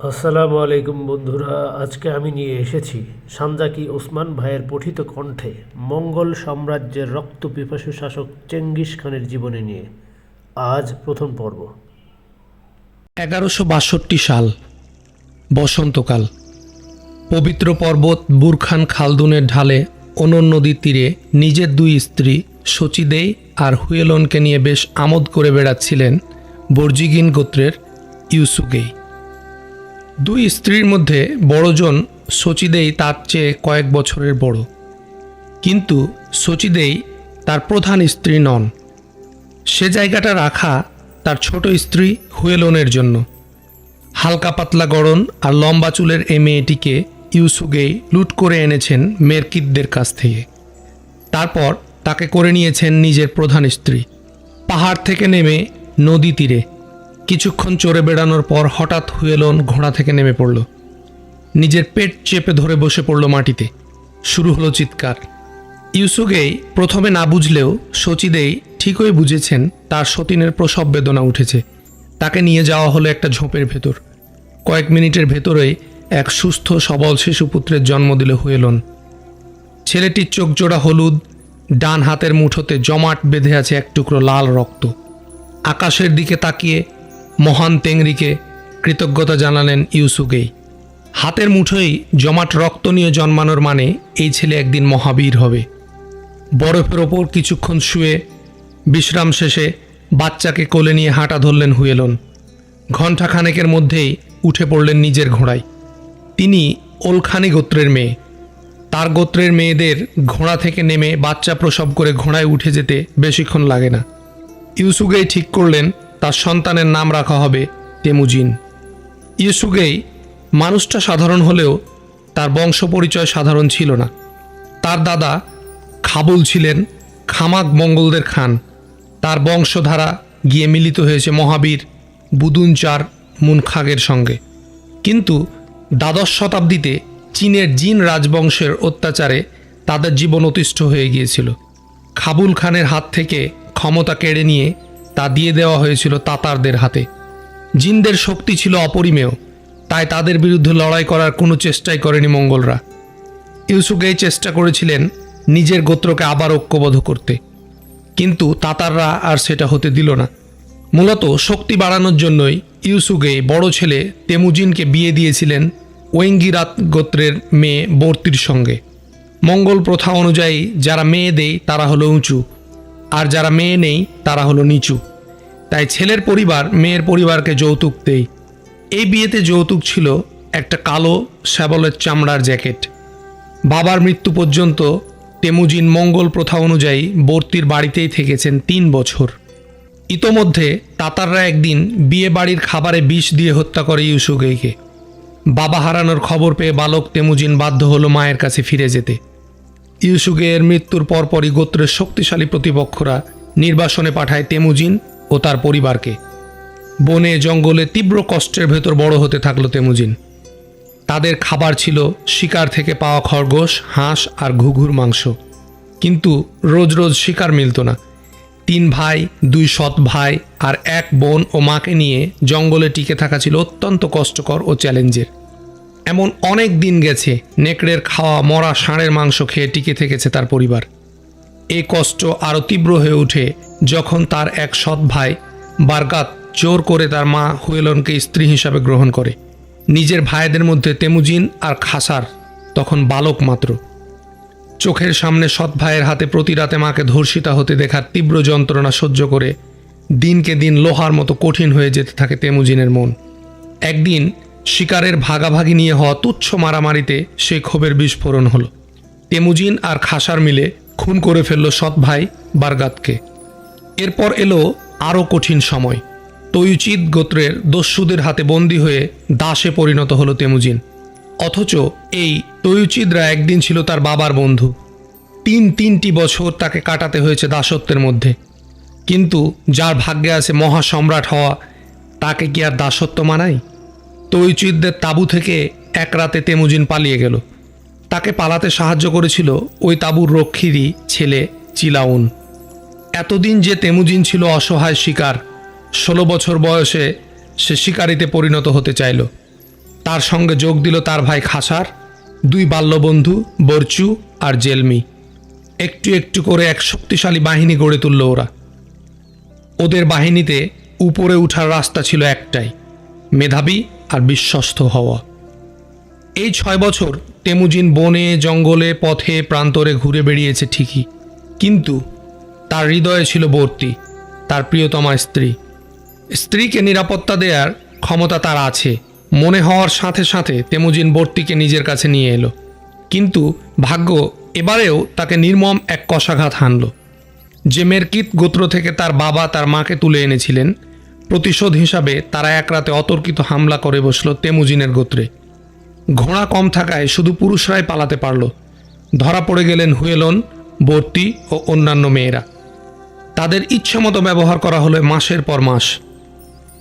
আসসালামু আলাইকুম বন্ধুরা, আজকে আমি নিয়ে এসেছি সামজাকি ওসমান ভাইয়ের পঠিত কণ্ঠে মঙ্গল সাম্রাজ্যের রক্ত পিপাসু শাসক চেঙ্গিস খানের জীবনী নিয়ে। আজ প্রথম পর্ব। এগারোশো বাষট্টি সাল, বসন্তকাল। পবিত্র পর্বত বুরখান খালদুনের ঢালে অনন নদীর তীরে নিজের দুই স্ত্রী সচিদেই আর হুয়েলনকে নিয়ে বেশ আমোদ করে বেড়াচ্ছিলেন বর্জিগিন গোত্রের ইউসুগেই দুই স্ত্রীর মধ্যে বড়জন সচিদেই তার চেয়ে কয়েক বছরের বড়। কিন্তু সচিদেই তার প্রধান স্ত্রী নন। সে জায়গাটা রাখা তার ছোট স্ত্রী হুয়েলনের জন্য। হালকা পাতলা গড়ন আর লম্বা চুলের এ মেয়েটিকে ইউসুগেই লুট করে এনেছেন মেরকিদদের কাছ থেকে। তারপর তাকে করে নিয়েছেন নিজের প্রধান স্ত্রী। পাহাড় থেকে নেমে নদী তীরে। কিছুক্ষণ চড়ে বেড়ানোর পর হঠাৎ হুয়েলন ঘোড়া থেকে নেমে পড়ল। নিজের পেট চেপে ধরে বসে পড়ল মাটিতে। শুরু হলো চিৎকার। ইউসুগেই প্রথমে না বুঝলেও সচিদেই ঠিকই বুঝেছেন তার সতীনের প্রসব বেদনা উঠেছে। তাকে নিয়ে যাওয়া হলো একটা ঝোপের ভেতর। কয়েক মিনিটের ভেতরেই এক সুস্থ সবল শিশুপুত্রের জন্ম দিল হুয়েলন। ছেলেটির চোখ জোড়া হলুদ, ডান হাতের মুঠোতে জমাট বেঁধে আছে এক টুকরো লাল রক্ত। আকাশের দিকে তাকিয়ে মহান তেংরিকে কৃতজ্ঞতা জানালেন ইউসুকেই হাতের মুঠোই জমাট রক্ত নিয়ে জন্মানোর মানে এই ছেলে একদিন মহাবীর হবে। বরফের ওপর কিছুক্ষণ শুয়ে বিশ্রাম শেষে বাচ্চাকে কোলে নিয়ে হাঁটা ধরলেন হুয়েলন। ঘণ্টাখানেকের মধ্যেই উঠে পড়লেন নিজের ঘোড়ায়। তিনি ওলখানি গোত্রের মেয়ে। তার গোত্রের মেয়েদের ঘোড়া থেকে নেমে বাচ্চা প্রসব করে ঘোড়ায় উঠে যেতে বেশিক্ষণ লাগে না। ইউসুগেই ঠিক করলেন তার সন্তানের নাম রাখা হবে তেমুজিন। ইউসুগেই মানুষটা সাধারণ হলেও তার বংশ পরিচয় সাধারণ ছিল না। তার দাদা খাবুল ছিলেন খামাক মঙ্গলদের খান। তার বংশধারা গিয়ে মিলিত হয়েছে মহাবীর বুদুনচার মুনখাগের সঙ্গে। কিন্তু দ্বাদশ শতাব্দীতে চীনের জিন রাজবংশের অত্যাচারে তাদের জীবন অতিষ্ঠ হয়ে গিয়েছিল। খাবুল খানের হাত থেকে ক্ষমতা কেড়ে নিয়ে তা দিয়ে দেওয়া হয়েছিল তাতারদের হাতে। জিনদের শক্তি ছিল অপরিমেয়, তাই তাদের বিরুদ্ধে লড়াই করার কোনো চেষ্টাই করেনি মঙ্গলরা। ইউসুগেই চেষ্টা করেছিলেন নিজের গোত্রকে আবার ঐক্যবদ্ধ করতে। কিন্তু তাতাররা আর সেটা হতে দিল না। মূলত শক্তি বাড়ানোর জন্যই ইউসুগে বড় ছেলে তেমুজিনকে বিয়ে দিয়েছিলেন ওয়েঙ্গিরাত গোত্রের মেয়ে বর্তির সঙ্গে। মঙ্গল প্রথা অনুযায়ী যারা মেয়ে দেয় তারা হলো উঁচু, আর যারা মেয়ে নেই তারা হলো নিচু। তাই ছেলের পরিবার, মেয়ের পরিবারকে যৌতুক দেই। এই বিয়েতে যৌতুক ছিল একটা কালো শ্যাবলের চামড়ার জ্যাকেট। বাবার মৃত্যু পর্যন্ত তেমুজিন মঙ্গল প্রথা অনুযায়ী বর্তির বাড়িতেই থেকেছেন তিন বছর। ইতোমধ্যে তাতাররা একদিন বিয়ে বাড়ির খাবারে বিষ দিয়ে হত্যা করে ইউসুগেইকে বাবা হারানোর খবর পেয়ে বালক তেমুজিন বাধ্য হলো মায়ের কাছে ফিরে যেতে। ইউসুগের মৃত্যুর পরপরই গোত্রের শক্তিশালী প্রতিপক্ষরা নির্বাসনে পাঠায় তেমুজিন ও তার পরিবারকে। বনে, জঙ্গলে তীব্র কষ্টের ভেতর বড় হতে থাকল তেমুজিন। তাদের খাবার ছিল শিকার থেকে পাওয়া খরগোশ, হাঁস আর ঘুঘুর মাংস। কিন্তু রোজ রোজ শিকার মিলত না। তিন ভাই, দুই সৎ ভাই আর এক বোন ও মাকে নিয়ে জঙ্গলে টিকে থাকা ছিল অত্যন্ত কষ্টকর ও চ্যালেঞ্জের। এমন অনেক দিন গেছে, নেকড়ের খাওয়া, মরা ষাঁড়ের মাংস খেয়ে টিকে থেকেছে তার পরিবার। এই কষ্ট আরও তীব্র হয়ে ওঠে যখন তার এক সৎ ভাই বারগাত জোর করে তার মা হুয়েলনকে স্ত্রী হিসাবে গ্রহণ করে। নিজের ভাইদের মধ্যে তেমুজিন আর খাসার, তখন বালক মাত্র। চোখের সামনে সৎ ভাইয়ের হাতে প্রতি রাতে মাকে ধর্ষিতা হতে দেখার তীব্র যন্ত্রণা সহ্য করে দিনকে দিন লোহার মতো কঠিন হয়ে যেতে থাকে তেমুজিনের মন। একদিন শিকারের ভাগাভাগি নিয়ে হওয়া তুচ্ছ মারামারিতে সেই ক্ষোভের বিস্ফোরণ হলো। তেমুজিন আর খাসার মিলে খুন করে ফেলল সৎ ভাই বারগাতকে। এরপর এলো আরও কঠিন সময়। তৈচিদ গোত্রের দস্যুদের হাতে বন্দী হয়ে দাসে পরিণত হলো তেমুজিন। অথচ এই তৈচিদরা একদিন ছিল তার বাবার বন্ধু। তিন তিনটি বছর তাকে কাটাতে হয়েছে দাসত্বের মধ্যে। কিন্তু যার ভাগ্যে আছে মহাসম্রাট হওয়া, তাকে কি আর দাসত্ব মানায়? তৈচিদদের তাঁবু থেকে এক রাতে তেমুজিন পালিয়ে গেল। তাকে পালাতে সাহায্য করেছিল ওই তাঁবুর রক্ষীরই ছেলে চিলাউন। এতদিন যে তেমুজিন ছিল অসহায় শিকার, ষোলো বছর বয়সে সে শিকারিতে পরিণত হতে চাইল। তার সঙ্গে যোগ দিল তার ভাই খাসার, দুই বাল্যবন্ধু, বরচু আর জেলমি। একটু একটু করে এক শক্তিশালী বাহিনী গড়ে তুলল ওরা। ওদের বাহিনীতে উপরে ওঠার রাস্তা ছিল একটাই, মেধাবী আর বিশ্বস্ত হওয়া। এই ছয় বছর তেমুজিন বনে, জঙ্গলে, পথে, প্রান্তরে ঘুরে বেড়িয়েছে ঠিকই, কিন্তু তার হৃদয়ে ছিল বর্তি, তার প্রিয়তমা স্ত্রী। স্ত্রীকে নিরাপত্তা দেওয়ার ক্ষমতা তার আছে। মনে হওয়ার সাথে সাথে তেমুজিন বর্তিকে নিজের কাছে নিয়ে এলো। কিন্তু ভাগ্য এবারেও তাকে নির্মম এক কষাঘাত হানল। যে মেরকিত গোত্র থেকে তার বাবা তার মাকে তুলে এনেছিলেন, প্রতিশোধ হিসাবে তারা এক রাতে অতর্কিত হামলা করে বসল তেমুজিনের গোত্রে। ঘোড়া কম থাকায় শুধু পুরুষরাই পালাতে পারল। ধরা পড়ে গেলেন হুয়েলন, বর্তি ও অন্যান্য মেয়েরা। তাদের ইচ্ছামতো ব্যবহার করা হলো মাসের পর মাস।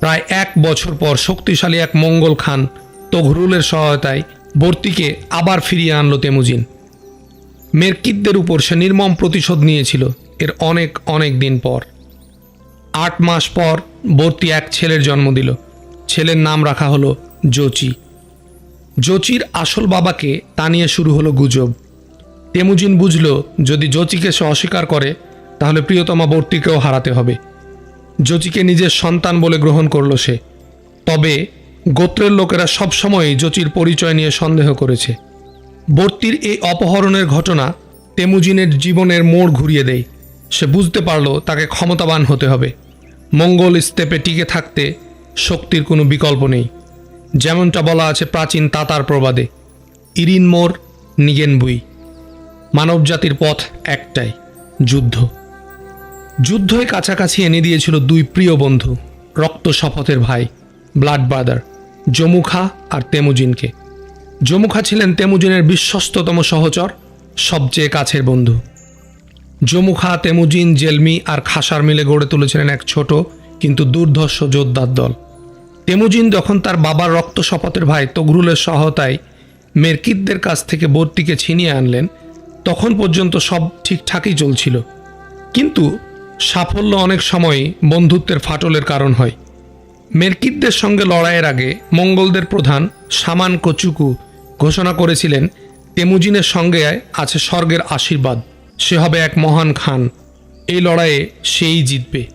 প্রায় এক বছর পর শক্তিশালী এক মঙ্গল খান তঘরুলের সহায়তায় বর্তিকে আবার ফিরিয়ে আনলো তেমুজিন। মেরকিদদের উপর সে নির্মম প্রতিশোধ নিয়েছিল এর অনেক অনেক দিন পর। আট মাস পর বর্তি এক ছেলের জন্ম দিল। ছেলের নাম রাখা হলো জোচি। জোচির আসল বাবাকে তা নিয়ে শুরু হলো গুজব। তেমুজিন বুঝল যদি জোচিকে সে অস্বীকার করে তাহলে প্রিয়তমা বর্তিকেও হারাতে হবে। জোচিকে নিজের সন্তান বলে গ্রহণ করল সে। তবে গোত্রের লোকেরা সবসময়ই জোচির পরিচয় নিয়ে সন্দেহ করেছে। বর্তির এই অপহরণের ঘটনা তেমুজিনের জীবনের মোড় ঘুরিয়ে দেয়। সে বুঝতে পারল তাকে ক্ষমতাবান হতে হবে। মঙ্গল স্তেপে টিকে থাকতে শক্তির কোনো বিকল্প নেই। যেমনটা বলা আছে প্রাচীন তাতার প্রবাদে, ইরিন মোর নিগেন বুই মানবজাতির পথ একটাই, যুদ্ধ। যুদ্ধই কাছাকাছি এনে দিয়েছিল দুই প্রিয় বন্ধু, রক্ত শপথের ভাই, ব্লাড ব্রাদার জমুখা আর তেমুজিনকে। জমুখা ছিলেন তেমুজিনের বিশ্বস্ততম সহচর, সবচেয়ে কাছের বন্ধু। জমুখা তেমুজিন, জেলমি আর খাসার মিলে গড়ে তুলেছিলেন এক ছোট কিন্তু দুর্ধর্ষ যোদ্ধার দল। তেমুজিন যখন তার বাবার রক্ত শপথের ভাই তগরুলের সহায়তায় মেরকিদদের কাছ থেকে বর্তিকে ছিনিয়ে আনলেন, তখন পর্যন্ত সব ঠিকঠাকই চলছিল। কিন্তু সাফল্য অনেক সময়ই বন্ধুত্বের ফাটলের কারণ হয়। মেরকিদদের সঙ্গে লড়াইয়ের আগে মঙ্গলদের প্রধান সামান কচুকু ঘোষণা করেছিলেন, তেমুজিনের সঙ্গে আছে স্বর্গের আশীর্বাদ, সে হবে এক মহান খান, এই লড়াইয়ে সেই জিতবে।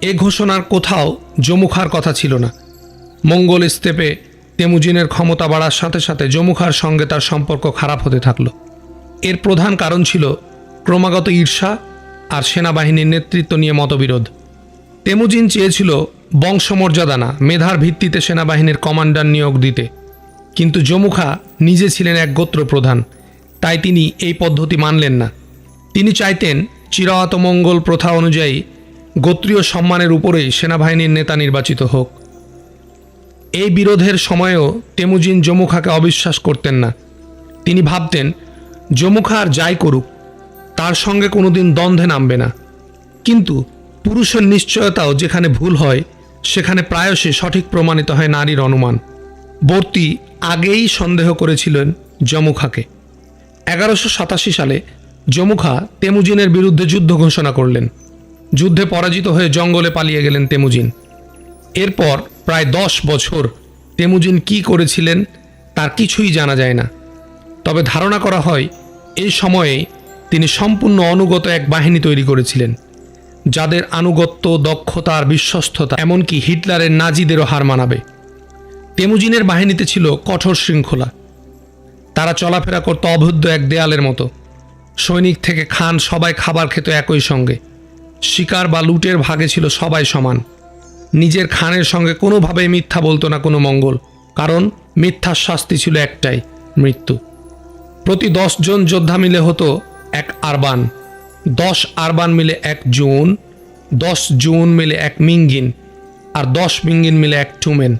এ ঘোষণার কোথাও জমুখার কথা ছিল না। মঙ্গল স্তেপে তেমুজিনের ক্ষমতা বাড়ার সাথে সাথে জমুখার সঙ্গে তার সম্পর্ক খারাপ হতে থাকল। এর প্রধান কারণ ছিল ক্রমাগত ঈর্ষা আর সেনাবাহিনীর নেতৃত্ব নিয়ে মতবিরোধ। তেমুজিন চেয়েছিল বংশমর্যাদা না মেধার ভিত্তিতে সেনাবাহিনীর কমান্ডার নিয়োগ দিতে। কিন্তু জমুখা নিজে ছিলেন এক গোত্র প্রধান তাই তিনি এই পদ্ধতি মানলেন না। তিনি চাইতেন চিরায়ত মঙ্গল প্রথা অনুযায়ী গোত্রীয় সম্মানের উপরেই সেনাবাহিনীর নেতা নির্বাচিত হোক। এই বিরোধের সময়েও তেমুজিন জমুখাকে অবিশ্বাস করতেন না। তিনি ভাবতেন জমুখা আর যাই করুক তার সঙ্গে কোনোদিন দ্বন্দ্বে নামবে না। কিন্তু পুরুষের নিশ্চয়তাও যেখানে ভুল হয়, সেখানে প্রায়শই সঠিক প্রমাণিত হয় নারীর অনুমান। বর্তি আগেই সন্দেহ করেছিলেন যমুখাকে। এগারোশো সাতাশি সালে যমুখা তেমুজিনের বিরুদ্ধে যুদ্ধ ঘোষণা করলেন। যুদ্ধে পরাজিত হয়ে জঙ্গলে পালিয়ে গেলেন তেমুজিন। এরপর প্রায় দশ বছর তেমুজিন কি করেছিলেন তার কিছুই জানা যায় না। তবে ধারণা করা হয়, এই সময়ে তিনি সম্পূর্ণ অনুগত এক বাহিনী তৈরি করেছিলেন, যাদের আনুগত্য, দক্ষতা আর বিশ্বস্ততা, এমনকি হিটলারের নাজিদেরও হার মানাবে। তেমুজিনের বাহিনীতে ছিল কঠোর শৃঙ্খলা। তারা চলাফেরা করত অবদ্ধ এক দেয়ালের মতো। সৈনিক থেকে খান সবাই খাবার খেত একই সঙ্গে। শিকার বা লুটের ভাগে ছিল সবাই সমান। নিজের খানের সঙ্গে কোনোভাবেই মিথ্যা বলতো না কোনো মঙ্গল, কারণ মিথ্যার শাস্তি ছিল একটাই, মৃত্যু। প্রতি জন যোদ্ধা মিলে হতো এক আরবান। দশ আরবান মিলে এক জুন, দশ জুন মিলে এক মিঙ্গিন, আর দশ মিঙ্গিন মিলে এক টুমেন।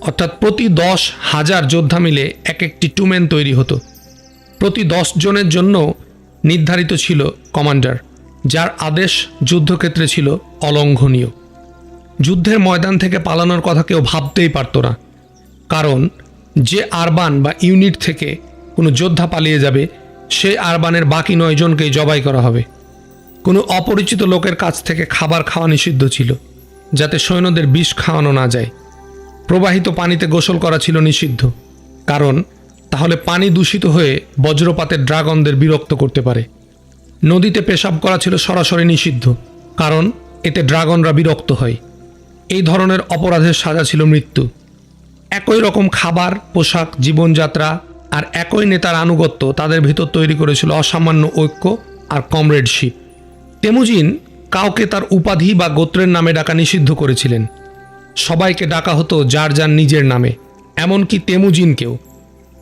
অর্থাৎ প্রতি দশ হাজার যোদ্ধা মিলে এক একটি টুমেন তৈরি হতো। প্রতি দশ জনের জন্য নির্ধারিত ছিল কমান্ডার, যার আদেশ যুদ্ধক্ষেত্রে ছিল অলঙ্ঘনীয়। যুদ্ধের ময়দান থেকে পালানোর কথা কেউ ভাবতেই পারত না। কারণ যে আরবান বা ইউনিট থেকে কোনো যোদ্ধা পালিয়ে যাবে সে আরবানের বাকি নয়জনকেই জবাই করা হবে। কোনো অপরিচিত লোকের কাছ থেকে খাবার খাওয়া নিষিদ্ধ ছিল, যাতে সৈন্যদের বিষ খাওয়ানো না যায়। প্রবাহিত পানিতে গোসল করা ছিল নিষিদ্ধ, কারণ তাহলে পানি দূষিত হয়ে বজ্রপাতের ড্রাগনদের বিরক্ত করতে পারে। নদীতে পেশাব করা ছিল সরাসরি নিষিদ্ধ, কারণ এতে ড্রাগনরা বিরক্ত হয়। এই ধরনের অপরাধের সাজা ছিল মৃত্যু। একই রকম খাবার, পোশাক, জীবনযাত্রা আর একই নেতার আনুগত্য তাদের ভিতর তৈরি করেছিল অসামান্য ঐক্য আর কমরেডশিপ তেমুজিন কাউকে তার উপাধি বা গোত্রের নামে ডাকা নিষিদ্ধ করেছিলেন। সবাইকে ডাকা হতো যার যার নিজের নামে, এমনকি তেমুজিনকেও।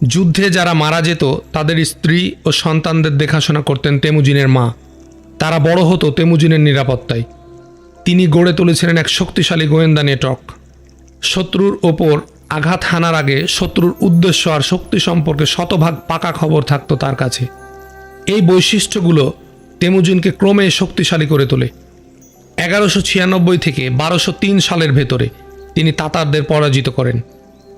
যুদ্ধে যারা মারা যেত, তাদের স্ত্রী ও সন্তানদের দেখাশোনা করতেন তেমুজিনের মা। তারা বড় হতো তেমুজিনের নিরাপত্তায়। তিনি গড়ে তুলেছিলেন এক শক্তিশালী গোয়েন্দা নেটওয়ার্ক। শত্রুর ওপর আঘাত হানার আগে শত্রুর উদ্দেশ্য আর শক্তি সম্পর্কে শতভাগ পাকা খবর থাকত তার কাছে। এই বৈশিষ্ট্যগুলো তেমুজিনকে ক্রমে শক্তিশালী করে তোলে। এগারোশো ছিয়ানব্বই থেকে বারোশো তিন সালের ভেতরে তিনি তাতারদের পরাজিত করেন।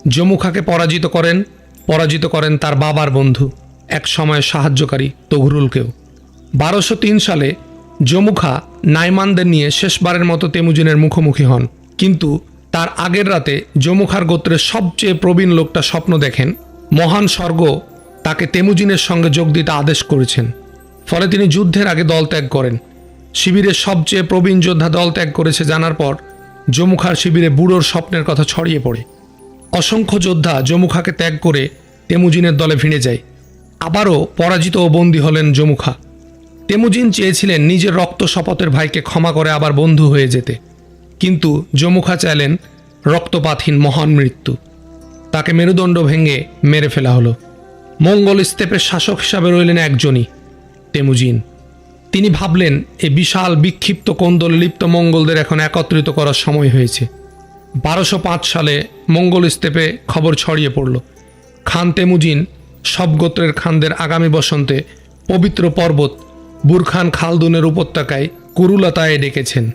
জমুখাকে পরাজিত করেন পরাজিত করেন তার বাবার বন্ধু, এক সময় সাহায্যকারী তঘরুলকেও। বারোশো তিন সালে জমুখা নাইমানদের নিয়ে শেষবারের মতো তেমুজিনের মুখোমুখি হন। কিন্তু তার আগের রাতে জমুখার গোত্রের সবচেয়ে প্রবীণ লোকটা স্বপ্ন দেখেন। মহান স্বর্গ তাকে তেমুজিনের সঙ্গে যোগ দিতে আদেশ করেছেন। ফলে তিনি যুদ্ধের আগে দল ত্যাগ করেন। শিবিরের সবচেয়ে প্রবীণ যোদ্ধা দল ত্যাগ করেছে জানার পর জমুখার শিবিরে বুড়োর স্বপ্নের কথা ছড়িয়ে পড়ে। অসংখ্য যোদ্ধা জমুখাকে ত্যাগ করে তেমুজিনের দলে ভিড়ে যায়। আবারও পরাজিত ও বন্দী হলেন জমুখা। তেমুজিন চেয়েছিলেন নিজের রক্ত শপথের ভাইকে ক্ষমা করে আবার বন্ধু হয়ে যেতে। কিন্তু যমুখা চাইলেন রক্তপাতহীন মহান মৃত্যু। তাকে মেরুদণ্ড ভেঙে মেরে ফেলা হলো। মঙ্গল স্তেপের শাসক হিসাবে রইলেন একজনই, তেমুজিন। তিনি ভাবলেন এই বিশাল বিক্ষিপ্ত কোন্দলে লিপ্ত মঙ্গলদের এখন একত্রিত করার সময় হয়েছে। বারোশো পাঁচ সালে মঙ্গল স্তেপে খবর ছড়িয়ে পড়ল। খান তেমুজিন সব গোত্রের খানদের আগামী বসন্তে পবিত্র পর্বত বুরখান খালদুনের উপত্যকায় কুরুলতায় ডেকেছেন।